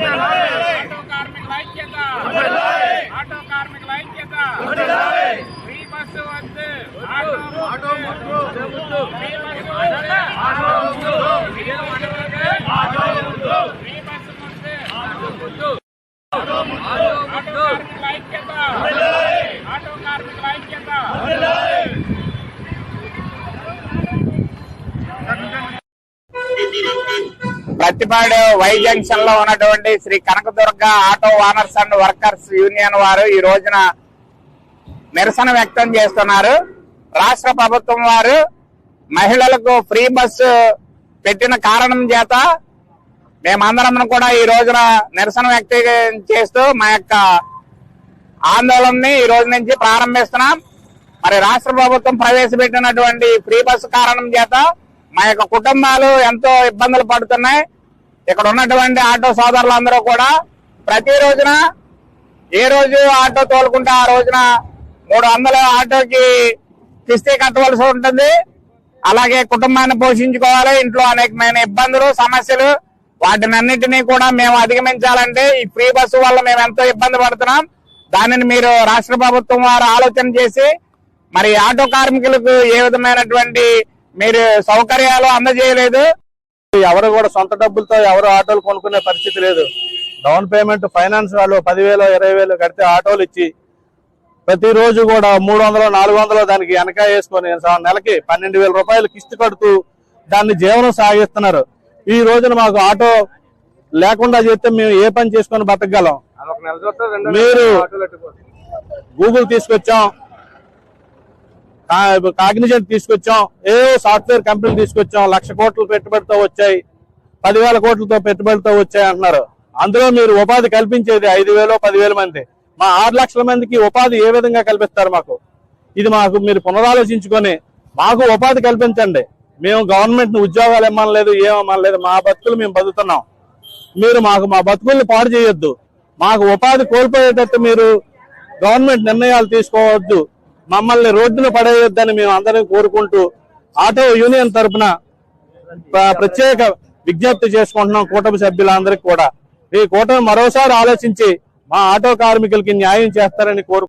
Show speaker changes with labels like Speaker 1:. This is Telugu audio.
Speaker 1: ఆటో కార్మికుల ఐక్యత. ఆటో కార్మికుల ఐక్యత. ఫ్రీ బస్సు వద్దు ఆటో ఆటో ఫ్రీ బస్సు వద్దు ఆటో ఫ్రీ బస్సు వద్దు ఫ్రీ బస్సు వద్దు ఆటో కార్మికుల ఐక్యత ఆటో కార్మికుల ఐక్యత
Speaker 2: ప్రతిపాడు వై జంక్షన్లో ఉన్నటువంటి Shri Kanakadurga auto owners and workers union వారు ఈ రోజున నిరసన వ్యక్తం చేస్తున్నారు. రాష్ట్ర ప్రభుత్వం వారు మహిళలకు ఫ్రీ బస్సు పెట్టిన కారణం చేత మేమందరం కూడా ఈ రోజున నిరసన వ్యక్తం చేస్తూ మా యొక్క ఆందోళనని ఈ రోజు నుంచి ప్రారంభిస్తున్నాం. మరి రాష్ట్ర ప్రభుత్వం ప్రవేశపెట్టినటువంటి ఫ్రీ బస్సు కారణం చేత మా యొక్క కుటుంబాలు ఎంతో ఇబ్బందులు పడుతున్నాయి. ఇక్కడ ఉన్నటువంటి ఆటో సోదరులందరూ కూడా ప్రతి రోజున ఏ రోజు ఆటో తోలుకుంటే ఆ రోజున మూడు వందల ఆటోకి కిస్తీ కట్టవలసి ఉంటుంది. అలాగే కుటుంబాన్ని పోషించుకోవాలి. ఇంట్లో అనేకమైన ఇబ్బందులు సమస్యలు వాటినన్నింటినీ కూడా మేము అధిగమించాలంటే ఈ ఫ్రీ బస్సు వల్ల మేము ఎంతో ఇబ్బంది పడుతున్నాం. దానిని మీరు రాష్ట్ర ప్రభుత్వం వారు ఆలోచన చేసి మరి ఆటో కార్మికులకు ఏ విధమైనటువంటి మీరు సౌకర్యాలు అందజేయలేదు.
Speaker 3: ఎవరు కూడా సొంత డబ్బులతో ఎవరు ఆటోలు కొనుక్కునే పరిస్థితి లేదు. డౌన్ పేమెంట్ ఫైనాన్స్ వాళ్ళు పదివేలు ఇరవై వేలు కడితే ఆటోలు ఇచ్చి ప్రతిరోజు కూడా మూడు వందలు నాలుగు వందలు దానికి వెనక వేసుకొని నెలకి పన్నెండు వేల రూపాయలు కిస్తీ కడుతూ దాన్ని జీవనం సాగిస్తున్నారు. ఈ రోజున మాకు ఆటో లేకుండా చేస్తే మేము ఏ పని చేసుకొని బతకగలం? మీరు గూగుల్ తీసుకొచ్చాం. కాగ్నిజెంట్ తీసుకొచ్చాం. ఏ సాఫ్ట్వేర్ కంపెనీ తీసుకొచ్చాం. లక్ష కోట్లు పెట్టుబడితో వచ్చాయి. పదివేల కోట్లతో పెట్టుబడితో వచ్చాయి అంటున్నారు. అందులో మీరు ఉపాధి కల్పించేది ఐదు వేలు పదివేల మంది. మా ఆరు లక్షల మందికి ఉపాధి ఏ విధంగా కల్పిస్తారు మాకు? ఇది మాకు మీరు పునరాలోచించుకొని మాకు ఉపాధి కల్పించండి. మేము గవర్నమెంట్ ఉద్యోగాలు ఇమ్మనలేదు ఏమనలేదు మా బతుకులు మేము బతుకుతున్నాం. మీరు మాకు మా బతుకుల్ని పాడు చేయొద్దు. మాకు ఉపాధి కోల్పోయేటట్టు మీరు గవర్నమెంట్ నిర్ణయాలు తీసుకోవద్దు. మమ్మల్ని రోడ్డును పడేయొద్దని మేము అందరం కోరుకుంటూ ఆటో యూనియన్ తరపున ప్రత్యేక విజ్ఞప్తి చేసుకుంటున్నాం కూటమి సభ్యులందరికీ కూడా. ఈ కూటమి మరోసారి ఆలోచించి మా ఆటో కార్మికులకి న్యాయం చేస్తారని కోరు